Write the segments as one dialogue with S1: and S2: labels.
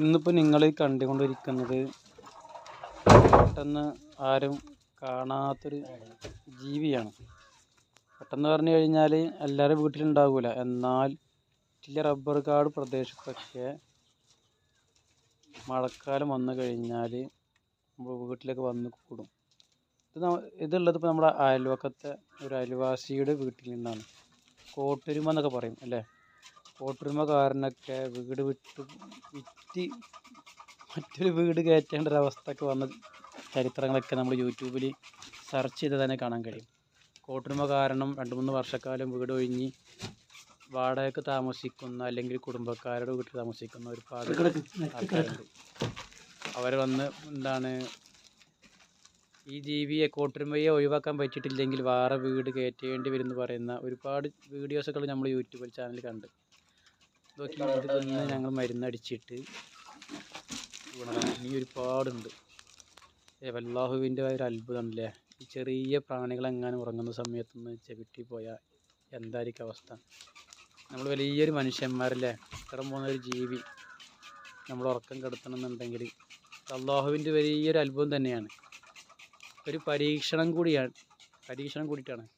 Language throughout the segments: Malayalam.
S1: ഇന്നിപ്പോൾ നിങ്ങൾ കണ്ടുകൊണ്ടിരിക്കുന്നത് പെട്ടെന്ന് ആരും കാണാത്തൊരു ജീവിയാണ്. പെട്ടെന്ന് പറഞ്ഞു കഴിഞ്ഞാൽ എല്ലാവരും വീട്ടിലുണ്ടാവില്ല എന്നാൽ ചില റബ്ബർ കാട് പ്രദേശത്തൊക്കെ മഴക്കാലം വന്നു കഴിഞ്ഞാൽ നമ്മൾ വീട്ടിലേക്ക് വന്ന് കൂടും. ഇത് ഇതുള്ളത് ഇപ്പോൾ നമ്മുടെ അയൽവക്കത്തെ ഒരു അയൽവാസിയുടെ വീട്ടിൽ നിന്നാണ്. കോട്ടരുമ എന്നൊക്കെ പറയും അല്ലേ? കോട്ടുരുമക്കാരനൊക്കെ വീട് വിട്ട് വിറ്റ് മറ്റൊരു വീട് കയറ്റേണ്ട ഒരു അവസ്ഥയൊക്കെ വന്ന ചരിത്രങ്ങളൊക്കെ നമ്മൾ യൂട്യൂബിൽ സെർച്ച് ചെയ്ത് തന്നെ കാണാൻ കഴിയും. കോട്ടുരുമ കാരണം രണ്ട് മൂന്ന് വർഷക്കാലം വീട് ഒഴിഞ്ഞ് വാടകയ്ക്ക് താമസിക്കുന്ന അല്ലെങ്കിൽ കുടുംബക്കാരുടെ വീട്ടിൽ താമസിക്കുന്ന ആൾക്കാരുണ്ട്. അവർ വന്ന് എന്താണ് ഈ ജീവിയെ കോട്ടുരുമയെ ഒഴിവാക്കാൻ പറ്റിയിട്ടില്ലെങ്കിൽ വേറെ വീട് കയറ്റേണ്ടി വരും എന്ന് പറയുന്ന ഒരുപാട് വീഡിയോസൊക്കെ നമ്മൾ യൂട്യൂബിൽ ചാനൽ കണ്ട്. നോക്കി ഇത് തിന്ന് ഞങ്ങൾ മരുന്നടിച്ചിട്ട് വീണതാണ് ഇനി ഒരുപാടുണ്ട്. വല്ലാഹുവിന്റെ ഒരു അത്ഭുതമാണല്ലേ? ഈ ചെറിയ പ്രാണികളെങ്ങാനും ഉറങ്ങുന്ന സമയത്തൊന്ന് ചെവിട്ടി പോയാൽ എന്തായിരിക്കും അവസ്ഥ? നമ്മൾ വലിയൊരു മനുഷ്യന്മാരല്ലേ? ഇത്തരം പോകുന്ന ഒരു ജീവി നമ്മൾ ഉറക്കം കെടുത്തണമെന്നുണ്ടെങ്കിൽ അള്ളാഹുവിന്റെ വലിയൊരു അത്ഭുതം തന്നെയാണ്. ഒരു പരീക്ഷണം കൂടിയാണ്. പരീക്ഷണം കൂടിയിട്ടാണ്.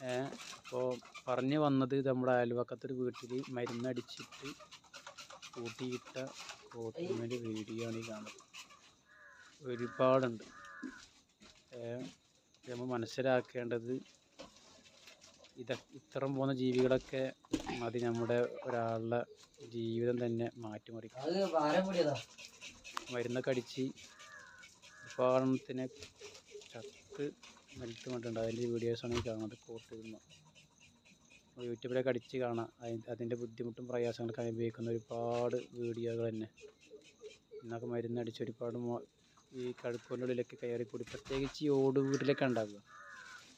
S1: അപ്പോൾ പറഞ്ഞു വന്നത് നമ്മുടെ അയൽവക്കത്തൊരു വീട്ടിൽ മരുന്നടിച്ചിട്ട് കൂട്ടിയിട്ട കോട്ടുമ്മന്റെ വീഡിയോ ആണ് ഈ കാണുന്നത്. ഒരുപാടുണ്ട്. നമ്മൾ മനസ്സിലാക്കേണ്ടത് ഇത ഇത്തരം പോകുന്ന ജീവികളൊക്കെ മതി നമ്മുടെ ഒരാളുടെ ജീവിതം തന്നെ മാറ്റിമറിക്കും. മരുന്നൊക്കെ അടിച്ച് ഒരുപാടെണ്ണത്തിനെ ചത്ത് മരിച്ചു കൊണ്ടുണ്ട് അതിന്റെ വീഡിയോസാണ് ഈ കാണുന്നത്. കോട്ടുന്ന യൂട്യൂബിലൊക്കെ അടിച്ച് കാണാം. അതി അതിന്റെ ബുദ്ധിമുട്ടും പ്രയാസങ്ങളൊക്കെ അനുഭവിക്കുന്ന ഒരുപാട് വീഡിയോകൾ തന്നെ. ഇന്നൊക്കെ മരുന്നടിച്ച് ഒരുപാട് ഈ കഴുക്കോന്റെ ഉള്ളിലൊക്കെ കയറി കൂടി പ്രത്യേകിച്ച് ഈ ഓട് വീട്ടിലൊക്കെ ഉണ്ടാവുക.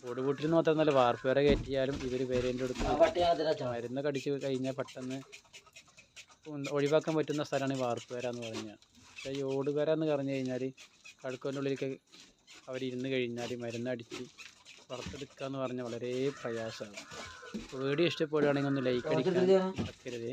S1: ഓട് വീട്ടിൽ നിന്ന് മാത്രമല്ല വാർപ്പ് വരെ കയറ്റിയാലും ഇവർ പേരേന്റെ അടുത്ത് മരുന്നൊക്കെ അടിച്ച് കഴിഞ്ഞാൽ പെട്ടെന്ന് ഒഴിവാക്കാൻ പറ്റുന്ന സ്ഥലമാണ് ഈ വാർപ്പ് എന്ന് പറഞ്ഞാൽ. പക്ഷേ ഈ ഓട് എന്ന് പറഞ്ഞു കഴിഞ്ഞാൽ കടുക്കോന്റെ ഉള്ളിലേക്ക് അവരിരുന്ന് കഴിഞ്ഞാൽ മരുന്നടിച്ച് പുറത്തെടുക്കുക എന്ന് പറഞ്ഞാൽ വളരെ പ്രയാസമാണ് വീഡിയോ ഇഷ്ടപ്പെടുകയാണെങ്കിൽ ഒന്ന് ലൈക്ക് അടിക്കാൻ മറക്കരുതേ.